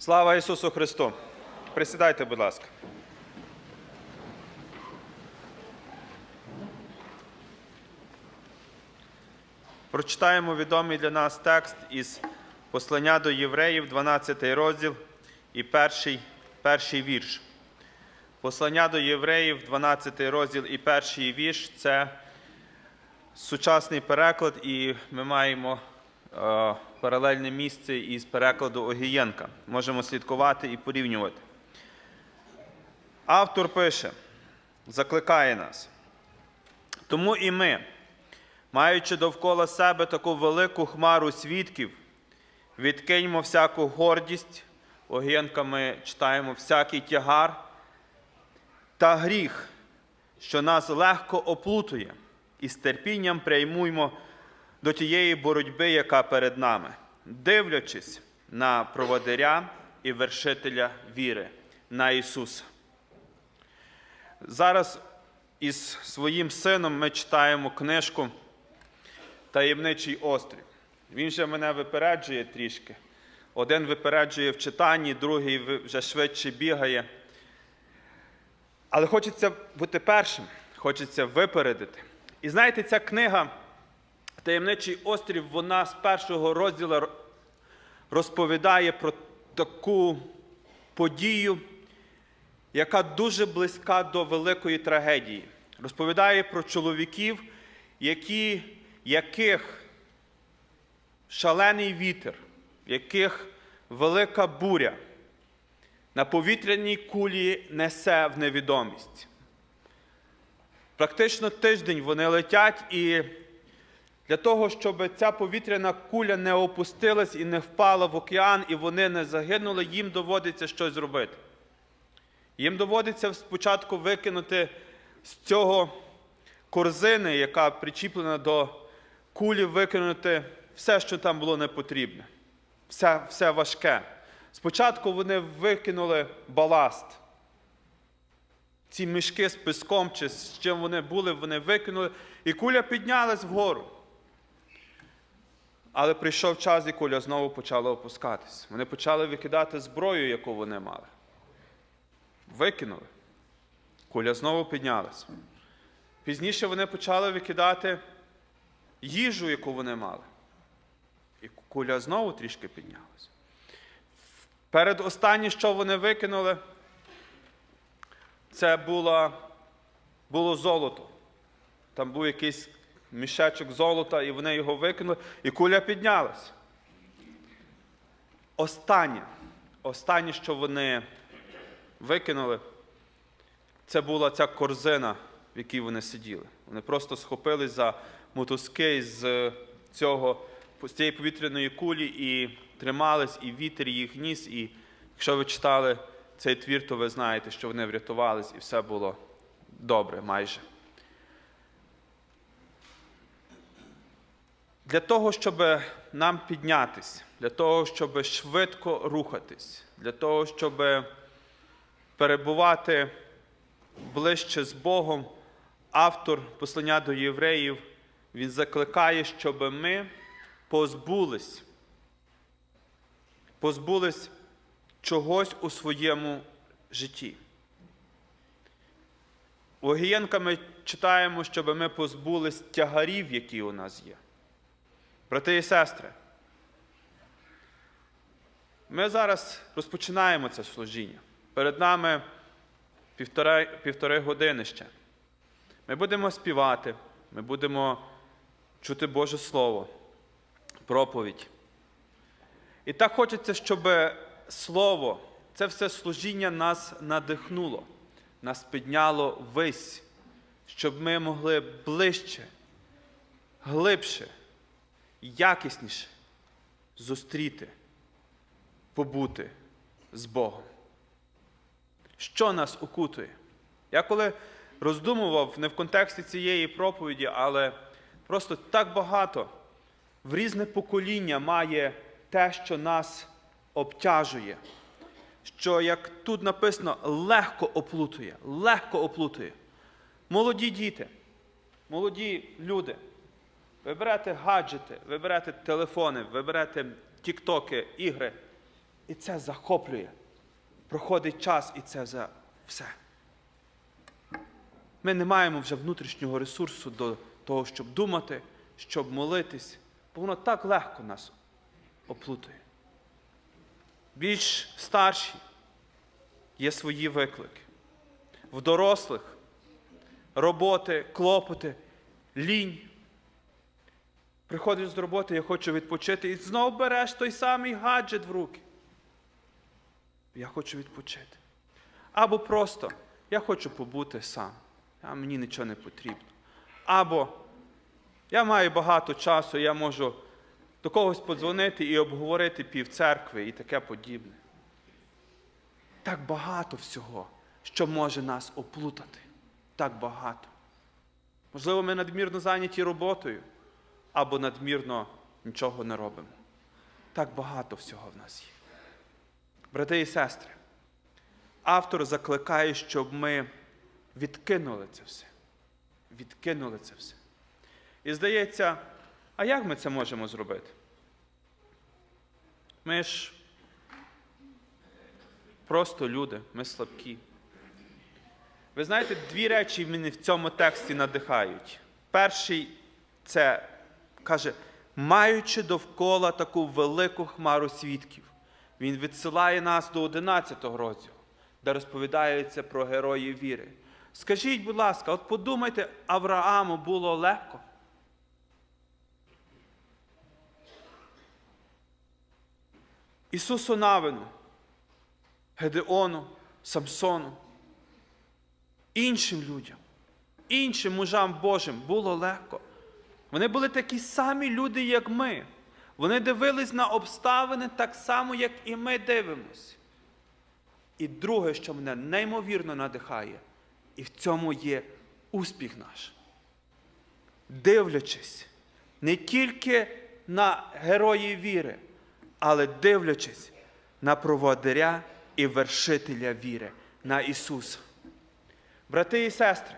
Слава Ісусу Христу! Присідайте, будь ласка. Прочитаємо відомий для нас текст із послання до євреїв, 12 розділ і перший, перший вірш. Послання до євреїв, 12 розділ і перший вірш це сучасний переклад, і ми маємо паралельне місце із перекладу Огієнка. Можемо слідкувати і порівнювати. Автор пише, закликає нас. Тому і ми, маючи довкола себе таку велику хмару свідків, відкиньмо всяку гордість, Огієнка ми читаємо всякий тягар та гріх, що нас легко оплутує, і з терпінням приймуємо до тієї боротьби, яка перед нами, дивлячись на проводиря і вершителя віри, на Ісуса. Зараз із своїм сином ми читаємо книжку Таємничий острів. Він же мене випереджує трішки. Один випереджує в читанні, другий вже швидше бігає. Але хочеться бути першим, хочеться випередити. І знаєте, ця книга Таємничий острів, вона з першого розділу розповідає про таку подію, яка дуже близька до великої трагедії. Розповідає про чоловіків, які, яких шалений вітер, яких велика буря на повітряній кулі несе в невідомість. Практично тиждень вони летять, і для того, щоб ця повітряна куля не опустилась і не впала в океан, і вони не загинули, їм доводиться щось зробити. Їм доводиться спочатку викинути з цього корзини, яка причіплена до кулі, викинути все, що там було не потрібне, все, все важке. Спочатку вони викинули баласт. Ці мішки з піском, чи з чим вони були, вони викинули, і куля піднялась вгору. Але прийшов час, і куля знову почала опускатись. Вони почали викидати зброю, яку вони мали. Викинули. Куля знову піднялась. Пізніше вони почали викидати їжу, яку вони мали. І куля знову трішки піднялась. Перед останнє, що вони викинули, це було, було золото. Там був якийсь мішечок золота, і вони його викинули, і куля піднялась. Останнє, останнє, що вони викинули, це була ця корзина, в якій вони сиділи. Вони просто схопились за мотузки з цього, з цієї повітряної кулі і тримались, і вітер їх ніс. І якщо ви читали цей твір, то ви знаєте, що вони врятувались, і все було добре майже. Для того, щоб нам піднятись, для того, щоб швидко рухатись, для того, щоб перебувати ближче з Богом, автор послання до євреїв, він закликає, щоб ми позбулись, позбулись чогось у своєму житті. У Огієнка ми читаємо, щоб ми позбулись тягарів, які у нас є. Брати і сестри, ми зараз розпочинаємо це служіння. Перед нами півтори, півтори години ще. Ми будемо співати, ми будемо чути Боже Слово, проповідь. І так хочеться, щоб Слово, це все служіння нас надихнуло, нас підняло вись, щоб ми могли ближче, глибше, якісніше зустріти, побути з Богом. Що нас окутує? Я коли роздумував не в контексті цієї проповіді, але просто так багато в різне покоління має те, що нас обтяжує, що, як тут написано, легко оплутує, легко оплутує. Молоді діти, молоді люди, ви берете гаджети, ви берете телефони, ви берете тіктоки, ігри. І це захоплює. Проходить час, і це вже все. Ми не маємо вже внутрішнього ресурсу до того, щоб думати, щоб молитись, бо воно так легко нас оплутує. Більш старші є свої виклики. В дорослих роботи, клопоти, лінь. Приходиш з роботи, я хочу відпочити, і знов береш той самий гаджет в руки. Я хочу відпочити. Або просто я хочу побути сам, а мені нічого не потрібно. Або я маю багато часу, я можу до когось подзвонити і обговорити пів церкви і таке подібне. Так багато всього, що може нас оплутати. Так багато. Можливо, ми надмірно зайняті роботою або надмірно нічого не робимо. Так багато всього в нас є. Брати і сестри, автор закликає, щоб ми відкинули це все. Відкинули це все. І здається, а як ми це можемо зробити? Ми ж просто люди, ми слабкі. Ви знаєте, дві речі мене в цьому тексті надихають. Перший це каже, маючи довкола таку велику хмару свідків, він відсилає нас до 11 розділу, де розповідається про героїв віри. Скажіть, будь ласка, от подумайте, Аврааму було легко? Ісусу Навину, Гедеону, Самсону, іншим людям, іншим мужам Божим було легко. Вони були такі самі люди, як ми. Вони дивились на обставини так само, як і ми дивимося. І друге, що мене неймовірно надихає, і в цьому є успіх наш. Дивлячись не тільки на героїв віри, але дивлячись на проводиря і вершителя віри, на Ісуса. Брати і сестри,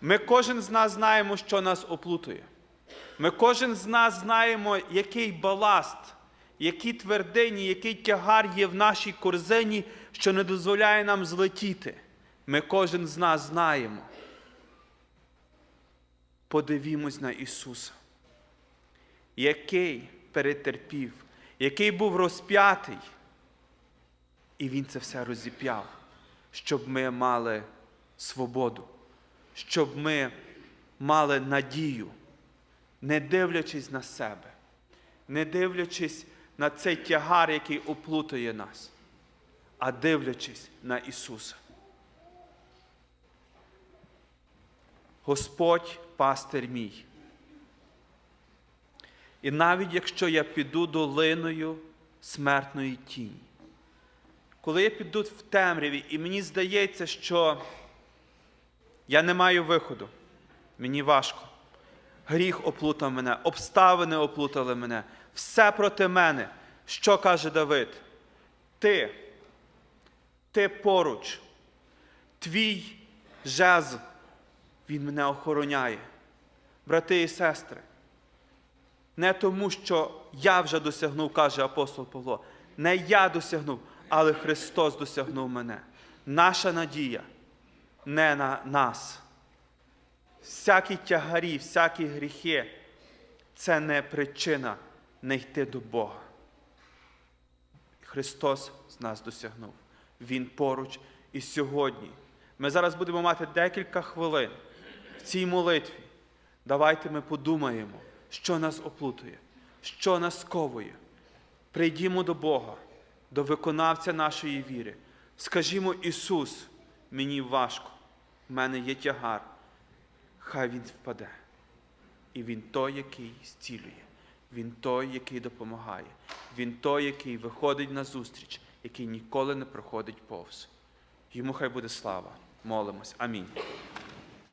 ми кожен з нас знаємо, що нас оплутує. Ми кожен з нас знаємо, який баласт, які твердині, який тягар є в нашій корзині, що не дозволяє нам злетіти. Ми кожен з нас знаємо. Подивімось на Ісуса, який перетерпів, який був розп'ятий, і Він це все розіп'яв, щоб ми мали свободу, щоб ми мали надію, не дивлячись на себе, не дивлячись на цей тягар, який оплутує нас, а дивлячись на Ісуса. Господь пастир мій. І навіть якщо я піду долиною смертної тіні, коли я піду в темряві, і мені здається, що я не маю виходу, мені важко. Гріх оплутав мене, обставини оплутали мене, все проти мене. Що каже Давид? Ти, ти поруч, твій жезл, він мене охороняє. Брати і сестри, не тому, що я вже досягнув, каже апостол Павло, не я досягнув, але Христос досягнув мене. Наша надія не на нас. Всякі тягарі, всякі гріхи це не причина не йти до Бога. Христос з нас досягнув. Він поруч і сьогодні. Ми зараз будемо мати декілька хвилин в цій молитві. Давайте ми подумаємо, що нас оплутує, що нас сковує. Прийдімо до Бога, до виконавця нашої віри. Скажімо, Ісус, мені важко, в мене є тягар. Хай Він впаде. І Він той, який зцілює. Він той, який допомагає. Він той, який виходить на зустріч, який ніколи не проходить повз. Йому хай буде слава. Молимось. Амінь.